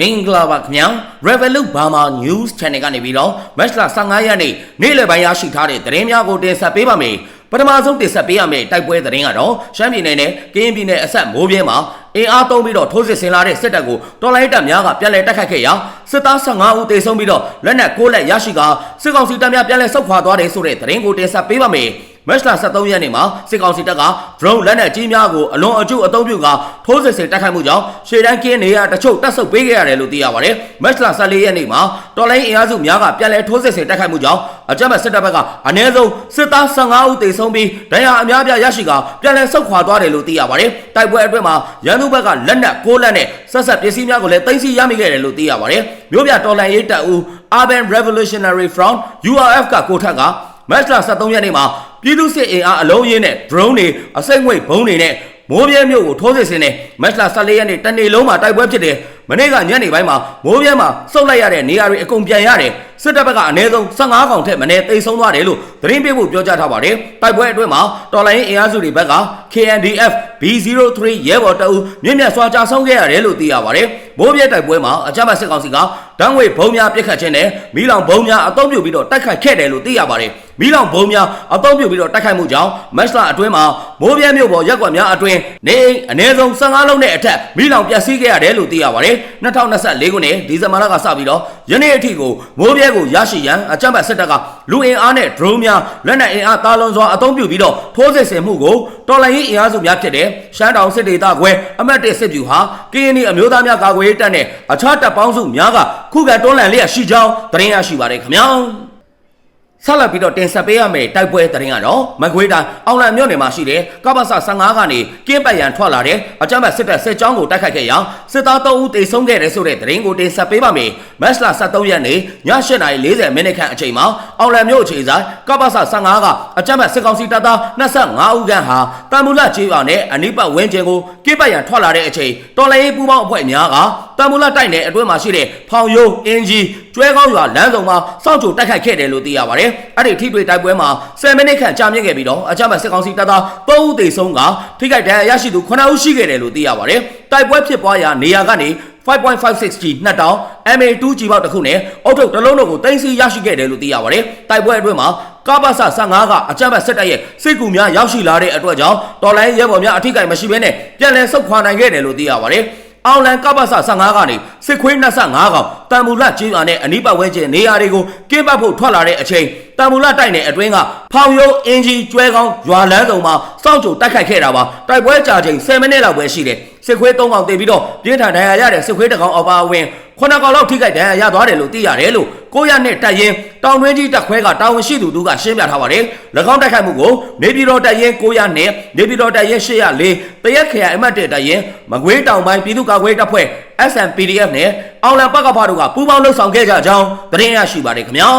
မင်္ဂလာပါခင်ဗျာ Revolut Burma News Channel ကနေပြီးတော့မတ်လ15ရက်နေ့နေ့လယ်ပိုင်းရရှိထားတဲ့သတင်းများကိုတင်ဆက်ပေးပါမယ်ပထမဆုံးတင်ဆက်ပေးရမယ့်တိုက်ပွဲသတင်းကတော့ရှမ်းပြည်နယ်နဲ့ကရင်ပြည်နယ်အဆက်မိုးပြဲမှာအင်အားသုံးပြီးတော့ထိုးစစ်ဆင်လာတဲ့စစ်တပ်ကိုတော်လိုင်းတပ်များကပြန်လည်တိုက်ခတ်ခဲ့ရာစစ်သား15ဦးသေဆုံးပြီးတော့လက်နက်6လက်ရရှိကစစ်ကောင်စီတပ်များပြန်လည်ဆုတ်ခွာသွားတယ်ဆိုတဲ့သတင်းကိုတင်ဆက်ပေးပါမယ် မတ်လ23ရက်နေ့မှာစစ်ကောင်စီတပ်က drone လက်နက်ကြီးများကိုအလွန်အကျုပ်အသုံးပြုကထိုးစစ်ဆင်တိုက်ခိုက်မှုကြောင့်ရှေ့တန်းကင်းနေရတချို့တပ်ဆုပ်ပေးခဲ့ရတယ်လို့သိရပါတယ်။မတ်လ14ရက်နေ့မှာတော်လိုင်းအင်အားစုများကပြန်လည်ထိုးစစ်ဆင်တိုက်ခိုက်မှုကြောင့်အကြမ်းဖက်စစ်တပ်ဘက်ကအနည်းဆုံးစစ်သား15ဦးသေဆုံးပြီးဒဏ်ရာအများပြားရရှိကပြန်လည်ဆုတ်ခွာသွားတယ်လို့သိရပါတယ်။တိုက်ပွဲအတွင်းမှာရန်သူဘက်ကလက်နက်6လက်နဲ့ဆက်ဆက်ပစ္စည်းများကိုလည်းသိမ်းဆည်းရမိခဲ့တယ်လို့သိရပါတယ်။မြို့ပြတော်လိုင်းရေးတပ်ဦး Urban Revolutionary Front URF ကကိုထက်ကမတ်လ23ရက်နေ့မှာ ပြည်သူစစ်အင်အားအလုံးရင်းနဲ့ drone တွေအစိမ့်ငွေဘုံတွေနဲ့မိုးပြဲမြို့ကိုထိုးစစ်ဆင်တဲ့မတ်လ14ရက်နေ့တနေ့လုံးမှာတိုက်ပွဲဖြစ်တယ်။မနေ့ကညနေပိုင်းမှာမိုးပြဲမှာစုပ်လိုက်ရတဲ့နေရာတွေအကုန်ပြန်ရတယ်။စစ်တပ်ဘက်ကအနည်းဆုံး15កောင်ထက်မနည်းတိတ်ဆုံးသွားတယ်လို့သတင်းပေးဖို့ပြောကြားထားပါတယ်။တိုက်ပွဲအတွင်းမှာတော်လိုင်းအင်အားစုတွေဘက်က KNDF B03 ရဲဘော်တအုပ်မြင့်မြတ်စွာကြာဆုံးခဲ့ရတယ်လို့သိရပါတယ်။မိုးပြဲတိုက်ပွဲမှာအကြမ်းဖက်စစ်ကောင်စီကဓာတ်ငွေဘုံများပစ်ခတ်ခြင်းနဲ့မီးလောင်ဘုံများအုံပြုပြီးတော့တိုက်ခိုက်ခဲ့တယ်လို့သိရပါတယ်။မီးလောင်ဘုံများအုံပြုပြီးတော့တိုက်ခိုက်မှုကြောင့်မတ်လအတွင်းမှာမိုးပြဲမြို့ပေါ်ရက်ကွက်များအတွင်းနေအိမ်အနည်းဆုံး15လုံးနဲ့အထက်မီးလောင်ပျက်စီးခဲ့ရတယ်လို့သိရပါတယ်။2024ခုနှစ်ဒီဇင်ဘာလကစပြီးတော့ယနေ့အထိကိုမိုးပြဲကိုရရှိရန်အကြမ်းဖက်စစ်တပ်ကလူအင်အားနဲ့ drone များလက်နက်အင်အားတာလွန်စွာအုံပြုပြီးတော့ထိုးစစ်ဆင်မှုကိုတော်လှန်ရေးအင်အားစုများဖြစ်တဲ့ရှမ်းတောင်စစ်ဒေသခွဲအမတ်တစ်စစ်ဗျူဟာကရင်နီအမျိုးသားများကာကွယ်ရေးတပ်နဲ့အခြားတပ်ပေါင်းစုများကခုခံတွန်းလှန်လျက်ရှိကြောင်းသတင်းရရှိပါတယ်ခင်ဗျာ ဆက်လက်ပြီးတော့တင်ဆက်ပေးရမယ့်တိုက်ပွဲသတင်းကတော့မကွေးတိုင်းအောင်လံမြို့နယ်မှာရှိတဲ့ကပ္ပစ15ကနေကင်းပတ်ရန်ထွက်လာတဲ့အကြမ်းဖက်စစ်တပ်စစ်ကြောင်းကိုတိုက်ခိုက်ခဲ့ရာစစ်သား3ဦးသေဆုံးခဲ့တဲ့ဆိုတဲ့သတင်းကိုတင်ဆက်ပေးပါမယ်။မတ်လ23ရက်နေ့ည8:40မိနစ်ခန့်အချိန်မှာအောင်လံမြို့အခြေဆိုင်ကပ္ပစ15ကအကြမ်းဖက်စစ်ကောင်စီတပ်သား25ဦးခန့်ဟာတန်မူလကျေးရွာနဲ့အနိပတ်ဝင်းကျင်ကိုကင်းပတ်ရန်ထွက်လာတဲ့အချိန်တော်လှန်ရေးပူးပေါင်းအဖွဲ့များကတန်မူလတိုက်နယ်အတွင်းမှာရှိတဲ့ဖောင်ယိုးအင်ဂျီ ကျွဲကောင်းရွာလမ်းဆောင်မှာစောင့်ကြိုတိုက်ခိုက်ခဲ့တယ်လို့သိရပါတယ်။အဲ့ဒီထိတွေ့တိုက်ပွဲမှာ10မိနစ်ခန့်ကြာမြင့်ခဲ့ပြီးတော့အကြမ်းဖက်စစ်ကောင်စီတပ်သား3ဦးသေဆုံးကထိခိုက်ဒဏ်ရာရရှိသူ9ဦးရှိခဲ့တယ်လို့သိရပါတယ်။တိုက်ပွဲဖြစ်ပွားရာနေရာကနေ 5.56G နှစ်တောင် MA2G ပေါက်တစ်ခုနဲ့အုတ်ထုတ်တစ်လုံးတို့ကိုတင်စီရရှိခဲ့တယ်လို့သိရပါတယ်။တိုက်ပွဲအတွင်းမှာကပ္ပစ15ကအကြမ်းဖက်စစ်တပ်ရဲ့စစ်ကူများရောက်ရှိလာတဲ့အတွက်ကြောင့်တော်လိုင်းရဲဘော်များအထိကိမရှိဘဲနဲ့ပြန်လည်ဆုတ်ခွာနိုင်ခဲ့တယ်လို့သိရပါတယ်။ အောင်လန်ကပ္ပစ15ကနေစစ်ခွေး25ကောင်တန်မူလကျေးရွာနဲ့အနီးပတ်ဝန်းကျင်နေရာတွေကိုကင်းပတ်ဖို့ထွက်လာတဲ့အချိန်တန်မူလတိုက်နယ်အတွင်းကဖောင်ရုံအင်ဂျီကျွဲကောင်းရွာလန်းစုံမှာစောင့်ကြိုတိုက်ခိုက်ခဲ့တာပါတိုက်ပွဲကြာချိန်10မိနစ်လောက်ပဲရှိတယ် စစ်ခွေး3ကောင်တေးပြီးတော့ပြင်းထန်ဒဏ်ရာရတဲ့စစ်ခွေးတစ်ကောင်အပါအဝင်ခုနှစ်ကောင်လောက်ထိခိုက်ဒဏ်ရာရသွားတယ်လို့သိရတယ်လို့ကိုရနဲ့တက်ရင်တောင်တွင်းကြီးတက်ခွဲကတာဝန်ရှိသူတို့ကရှင်းပြထားပါတယ်၎င်းတိုက်ခိုက်မှုကိုနေပြည်တော်တက်ရင်900နဲ့နေပြည်တော်တက်ရင်804တရက်ခရိုင်အမှတ်1တက်ရင်မကွေးတောင်ပိုင်းပြည်သူ့ကာကွယ်တပ်ဖွဲ့ SNPDF နဲ့အောင်လံပကဖတို့ကပူးပေါင်းလှုပ်ဆောင်ခဲ့ကြကြောင်းသတင်းရရှိပါတယ်ခင်ဗျာ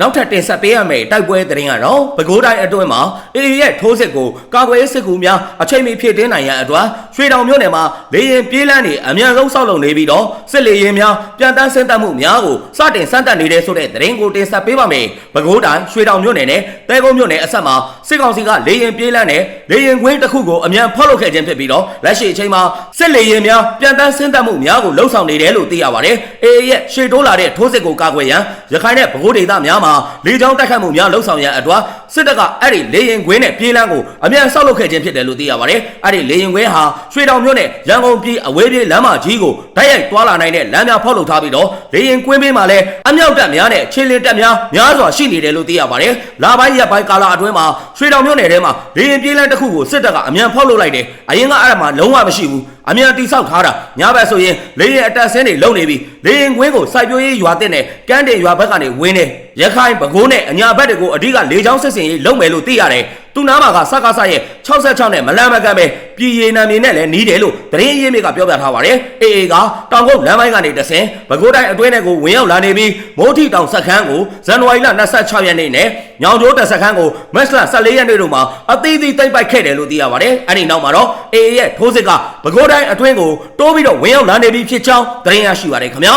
နောက်ထပ်တင်ဆက်ပေးရမယ့်တိုက်ပွဲသတင်းကတော့ပဲခူးတိုင်းအတွင်းမှာအေအေရဲ့ထိုးစစ်ကိုကာကွယ်ရေးစစ်ကူများအချိန်မီဖြည့်တင်းနိုင်ရန်အတွက် ရွှေတောင်မြို့နယ်မှာလေရင်ပြေးလန်းနေအမြန်ဆုံးဆောက်လုပ်နေပြီးတော့စစ်လေရင်များပြန်တန်းဆင်းသက်မှုများကိုစတင်စမ်းသပ်နေတဲ့ဆိုတဲ့သတင်းကိုတင်ဆက်ပေးပါမယ်။ပဲခူးတိုင်းရွှေတောင်မြို့နယ်နဲ့တဲကုန်းမြို့နယ်အဆက်မှာစစ်ကောင်စီကလေရင်ပြေးလန်းနဲ့လေရင်ခွင်းတစ်ခုကိုအမြန်ဖောက်လုပ်ခဲ့ခြင်းဖြစ်ပြီးတော့လက်ရှိအချိန်မှာစစ်လေရင်များပြန်တန်းဆင်းသက်မှုများကိုလှုံ့ဆော်နေတယ်လို့သိရပါတယ်။အေအေရဲ့ရှေ့တိုးလာတဲ့ထိုးစစ်ကိုကာကွယ်ရန်ရခိုင်နဲ့ပဲခူးဒေသများမှာလေကြောင်းတိုက်ခိုက်မှုများလှုံ့ဆော်ရန်အတွက်စစ်တပ်ကအဲ့ဒီလေရင်ခွင်းနဲ့ပြေးလန်းကိုအမြန်ဆောက်လုပ်ခဲ့ခြင်းဖြစ်တယ်လို့သိရပါတယ်။အဲ့ဒီလေရင်ခွင်းဟာရွှေတောင်မြို့နယ်ရန်ကုန်ပြည်အဝေးပြေးလမ်းမကြီးကိုတိုက်ရိုက်သွားလာနိုင်တဲ့လမ်းများဖောက်လုပ်ထားပြီးတော့လေရင်ကွင်းပေးမှာလည်းအမြောက်တပ်များနဲ့ခြေလင်းတပ်များများစွာရှိနေတယ်လို့သိရပါတယ်။လာပိုင်းရက်ပိုင်းကာလအတွင်းမှာရွှေတောင်မြို့နယ်ထဲမှာလေရင်ပြေးလမ်းတစ်ခုကိုစစ်တပ်ကအမြန်ဖောက်လုပ်လိုက်တယ်။အရင်ကအဲ့ဒါမှလုံးဝမရှိဘူး။ အမြန်တိဆောက်ထားတာညဘက်ဆိုရင်လေရင်အတက်ဆင်းတွေလုံနေပြီလေရင်ကွင်းကိုစိုက်ပျိုးရေးရွာတဲ့နဲ့ကန်းတင်ရွာဘက်ကနေဝင်းနေရခိုင်ပဲခူးနဲ့အညာဘက်တွေကိုအဓိကလေချောင်းစစ်စင်ရေးလုပ်မယ်လို့သိရတယ်သူနားမှာကစကားဆရဲ့66နဲ့မလန်မကန်ပဲပြည်ရည်နာမည်နဲ့လည်းနီးတယ်လို့သတင်းရင်းမြစ်ကပြောပြထားပါတယ်အေအေကတောင်ကုန်းလမ်းပိုင်းကနေတဆင်ပဲခူးတိုင်းအတွင်းထဲကိုဝင်ရောက်လာနေပြီးမိုးထီတောင်စက်ခန်းကိုဇန်နဝါရီလ26ရက်နေ့နဲ့ညောင်ကျိုးတပ်စက်ခန်းကိုမတ်လ14ရက်နေ့တို့မှာအသီးသီးတိုက်ပိုက်ခဲ့တယ်လို့သိရပါတယ်အဲ့ဒီနောက်မှာတော့အေအေရဲ့ထိုးစစ်ကပဲခူးတိုင်းအတွင်းကိုတိုးပြီးတော့ဝင်ရောက်လာနေပြီးဖြစ်ကြောင်းသတင်းရရှိပါတယ်ခင်ဗျာ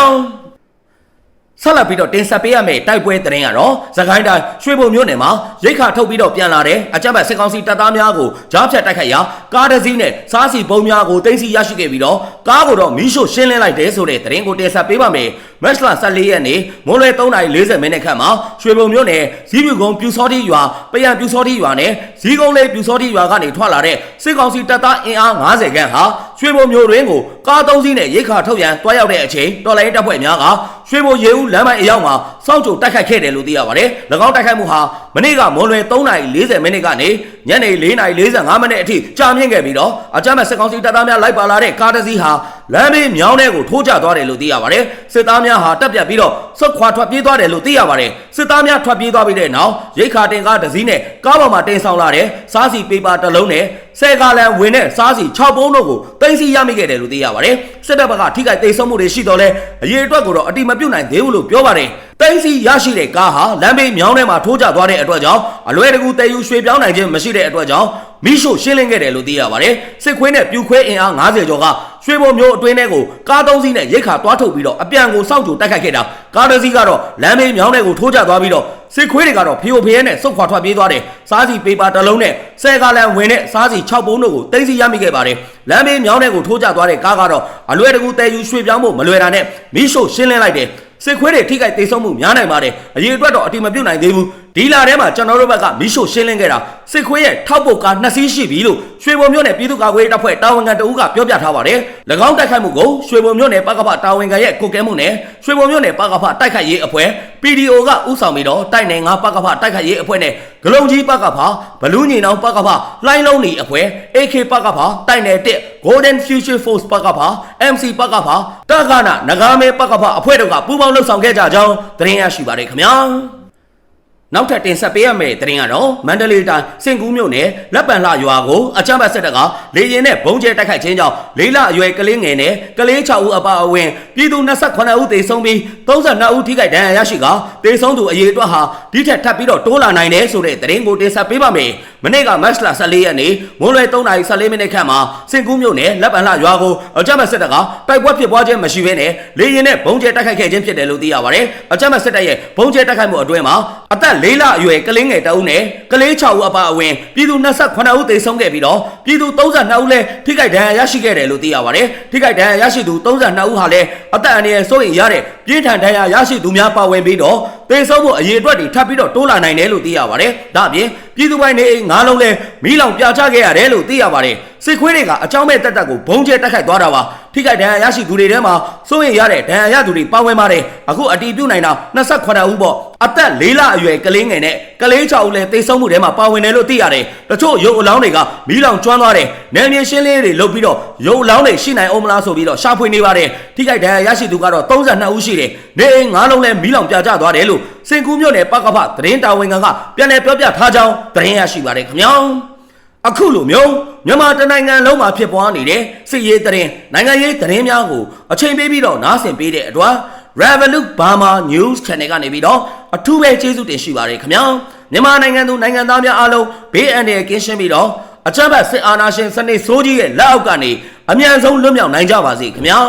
ဆဆက်လက်ပြီးတော့တင်ဆက်ပေးရမယ့်တိုက်ပွဲသတင်းကတော့သခိုင်းတိုင်းရွှေဘုံမြို့နယ်မှာရိတ်ခါထုတ်ပြီးတော့ပြန်လာတဲ့အကြမ်းဖက်စစ်ကောင်စီတပ်သားများကိုကြားဖြတ်တိုက်ခိုက်ရာကားတစ်စီးနဲ့စားစီပုံများကိုတင်စီရရှိခဲ့ပြီးတော့ကားကိုတော့မီးရှို့ရှင်းလင်းလိုက်တယ်ဆိုတဲ့သတင်းကိုတင်ဆက်ပေးပါမယ်။မက်စလာ14ရက်နေ့မွန်းလွဲ3:40မိနစ်ခန့်မှာရွှေဘုံမြို့နယ်ဇီးပြူကုန်းပြူစောတိရွာပယံပြူစောတိရွာနဲ့ဇီးကုန်းလေးပြူစောတိရွာကနေထွက်လာတဲ့စစ်ကောင်စီတပ်သားအင်အား90ခန့်ဟာရွှေဘုံမြို့တွင်ကိုကား၃စီးနဲ့ရိတ်ခါထုတ်ရန်တွားရောက်တဲ့အချိန်တော်လိုင်းတပ်ဖွဲ့များက ရွှေဘုံရေဦးလမ်းမအရောက်မှာစောင့်ကြိုတိုက်ခိုက်ခဲ့တယ်လို့သိရပါတယ်။၎င်းတိုက်ခိုက်မှုဟာမနေ့ကမွန်လွယ်3:40မိနစ်ကနေညနေ4:45မိနစ်အထိကြာမြင့်ခဲ့ပြီးတော့အကြမ်းမဲ့စစ်ကောင်စီတပ်သားများလိုက်ပါလာတဲ့ကားတစ်စီးဟာလမ်းဘေးမြောင်းထဲကိုထိုးကျသွားတယ်လို့သိရပါတယ်။စစ်သားများဟာတပ်ပြတ်ပြီးတော့ဆုတ်ခွာထွက်ပြေးသွားတယ်လို့သိရပါတယ်။စစ်သားများထွက်ပြေးသွားပြီးတဲ့နောက်ရိတ်ခါတင်ကားတစ်စီးနဲ့ကားပေါ်မှာတင်ဆောင်လာတဲ့စားစီပေပါတစ်လုံးနဲ့ဆဲကားလန်ဝင်တဲ့စားစီ6ပုံးတို့ကိုတင်စီရမိခဲ့တယ်လို့သိရပါတယ်။စစ်တပ်ဘက်ကထိခိုက်ဒေဆုံးမှုတွေရှိတော့လဲအရေးအတွက်ကိုတော့အတိမပြုတ်နိုင်သေးဘူးလို့ပြောပါတယ်။တင်စီရရှိတဲ့ကားဟာလမ်းဘေးမြောင်းထဲမှာထိုးကျသွားတဲ့အတွက်ကြောင့်အလွဲတကူတည်ယူရွှေ့ပြောင်းနိုင်ခြင်းမရှိတဲ့အတွက်ကြောင့်မိရှို့ရှင်းလင်းခဲ့တယ်လို့သိရပါတယ်။စစ်ခွေးနဲ့ပြူခွဲအင်အား90ကျော်က ရွှေဘုံမျိုးအတွင်းထဲကိုကားသုံးစီးနဲ့ရိတ်ခါတွားထုတ်ပြီးတော့အပြန်ကိုစောင့်ကြိုတိုက်ခိုက်ခဲ့တာကားတစ်စီးကတော့လမ်းဘေးမြောင်းထဲကိုထိုးကျသွားပြီးတော့စစ်ခွေးတွေကတော့ဖီယိုဖရဲနဲ့စုတ်ခွာထွက်ပြေးသွားတယ်။စားစီပေပါတစ်လုံးနဲ့ဆဲကားလန်ဝင်တဲ့စားစီ6ပုံးတို့ကိုတင်စီရမိခဲ့ပါတယ်။လမ်းဘေးမြောင်းထဲကိုထိုးကျသွားတဲ့ကားကတော့အလွဲတကူတည်ယူရွှေ့ပြောင်းဖို့မလွယ်တာနဲ့မိရှို့ရှင်းလင်းလိုက်တယ်။စစ်ခွေးတွေထိခိုက်သေးဆုံးမှုများနိုင်ပါတယ်။အရေးအတွက်တော့အတိမပြုတ်နိုင်သေးဘူး။ ဒီလာထဲမှာကျွန်တော်တို့ဘက်ကမီးရှို့ရှင်းလင်းခဲ့တာစစ်ခွေးရဲ့ထောက်ပုတ်ကားနှစ်စီးရှိပြီလို့ရွှေဘုံမြို့နယ်ပြည်သူ့ကာကွယ်ရေးတပ်ဖွဲ့တာဝန်ခံတဦးကပြောပြထားပါတယ်။၎င်းတိုက်ခိုက်မှုကိုရွှေဘုံမြို့နယ်ပကဖတာဝန်ခံရဲ့ကိုကဲမှုနဲ့ရွှေဘုံမြို့နယ်ပကဖတိုက်ခိုက်ရေးအဖွဲ့ PDO ကဥဆောင်ပြီးတော့တိုက်နယ်ငါပကဖတိုက်ခိုက်ရေးအဖွဲ့နဲ့ဂလုံကြီးပကဖဘလူးညီနောင်ပကဖလှိုင်းလုံးနေအဖွဲ့ AK ပကဖတိုက်နယ်1 Golden Future Force ပကဖ MC ပကဖတက္ကနာနဂါမဲပကဖအဖွဲ့တို့ကပူးပေါင်းလှုပ်ဆောင်ခဲ့ကြကြောင်းသတင်းရရှိပါတယ်ခင်ဗျာ။ နောက်ထပ်တင်ဆက်ပေးရမယ့်သတင်းကတော့မန္တလေးတိုင်းစင်ကူးမြို့နယ်လက်ပံလှရွာကိုအကြမ်းဖက်စစ်တပ်ကလေရင်နဲ့ဘုံကျဲတိုက်ခိုက်ခြင်းကြောင့်လေးလအရွယ်ကလေးငယ်နဲ့ကလေး6ဦးအပါအဝင်ပြည်သူ28ဦးသေဆုံးပြီး32ဦးထိခိုက်ဒဏ်ရာရရှိကသေဆုံးသူအရေအတွက်ဟာဒီထက်ထပ်ပြီးတော့တိုးလာနိုင်တယ်ဆိုတဲ့သတင်းကိုတင်ဆက်ပေးပါမယ်။မနေ့ကမတ်လ14ရက်နေ့မွန်းလွယ်3:14မိနစ်ခန့်မှာစင်ကူးမြို့နယ်လက်ပံလှရွာကိုအကြမ်းဖက်စစ်တပ်ကတိုက်ပွဲဖြစ်ပွားခြင်းမရှိဘဲနဲ့လေရင်နဲ့ဘုံကျဲတိုက်ခိုက်ခဲ့ခြင်းဖြစ်တယ်လို့သိရပါတယ်။အကြမ်းဖက်စစ်တပ်ရဲ့ဘုံကျဲတိုက်ခိုက်မှုအတွင်းမှာအသက်လေးလအရွယ်ကလေးငယ်တအုပ်နဲ့ကလေး6ဦးအပါအဝင်ပြည်သူ28ဦးသေဆုံးခဲ့ပြီးတော့ ပြည်သူ32ဦးလည်းထိခိုက်ဒဏ်ရာရရှိခဲ့တယ်လို့သိရပါတယ်။ထိခိုက်ဒဏ်ရာရရှိသူ32ဦးဟာလည်းအသက်အန္တရာယ်စိုးရိမ်ရတဲ့ပြင်းထန်ဒဏ်ရာရရှိသူများပါဝင်ပြီးတော့သေဆုံးမှုအရေအတွက်တွေထပ်ပြီးတော့တိုးလာနိုင်တယ်လို့သိရပါတယ်။ဒါ့အပြင်ပြည်သူပိုင်းနေအိမ်၅လုံးလည်းမီးလောင်ပြချခဲ့ရတယ်လို့သိရပါတယ်။စစ်ခွေးတွေကအကြောင်းမဲ့တက်တက်ကိုဘုံကျဲတိုက်ခိုက်သွားတာပါထိခိုက်ဒဏ်ရာရရှိသူတွေထဲမှာစိုးရင်ရတဲ့ဒဏ်ရာရသူတွေပါဝင်ပါတယ်အခုအတီးပြုတ်နိုင်တာ28ဦးပေါ့အသက်၄လအရွယ်ကလေးငယ်နဲ့ကလေး6ဦးလည်းတိတ်ဆုံးမှုထဲမှာပါဝင်တယ်လို့သိရတယ်တချို့ရုပ်အလောင်းတွေကမီးလောင်ကျွမ်းသွားတယ်နယ်မြေရှင်းလင်းတွေလုပ်ပြီးတော့ရုပ်အလောင်းတွေရှိနိုင်အောင်မလားဆိုပြီးတော့ရှာဖွေနေပါတယ်ထိခိုက်ဒဏ်ရာရရှိသူကတော့32ဦးရှိတယ်နေအိမ်9လုံးလည်းမီးလောင်ပြကျသွားတယ်လို့စင်ကူးမြို့နယ်ပကဖသတင်းတာဝန်ခံကပြန်လည်ပြောပြထားကြောင်းသတင်းရရှိပါတယ်ခင်ဗျာအခုလိုမျိုးမြန်မာတနိုင်ငံလုံးမှာဖြစ်ပွားနေတဲ့စစ်ရေးတရင်နိုင်ငံရေးတရင်များကိုအချိန်ပေးပြီးတော့နားဆင်ပေးတဲ့အတွက် Revolut Burma News Channel ကနေပြီးတော့အထူးပဲကျေးဇူးတင်ရှိပါတယ်ခင်ဗျာမြန်မာနိုင်ငံသူနိုင်ငံသားများအားလုံးဘေးအန္တရာယ်ကင်းရှင်းပြီးတော့ အကြမ်းဖက်စစ်အာဏာရှင်စနစ်ဆိုးကြီးရဲ့လက်အောက်ကနေအမြန်ဆုံးလွတ်မြောက်နိုင်ကြပါစေခင်ဗျာ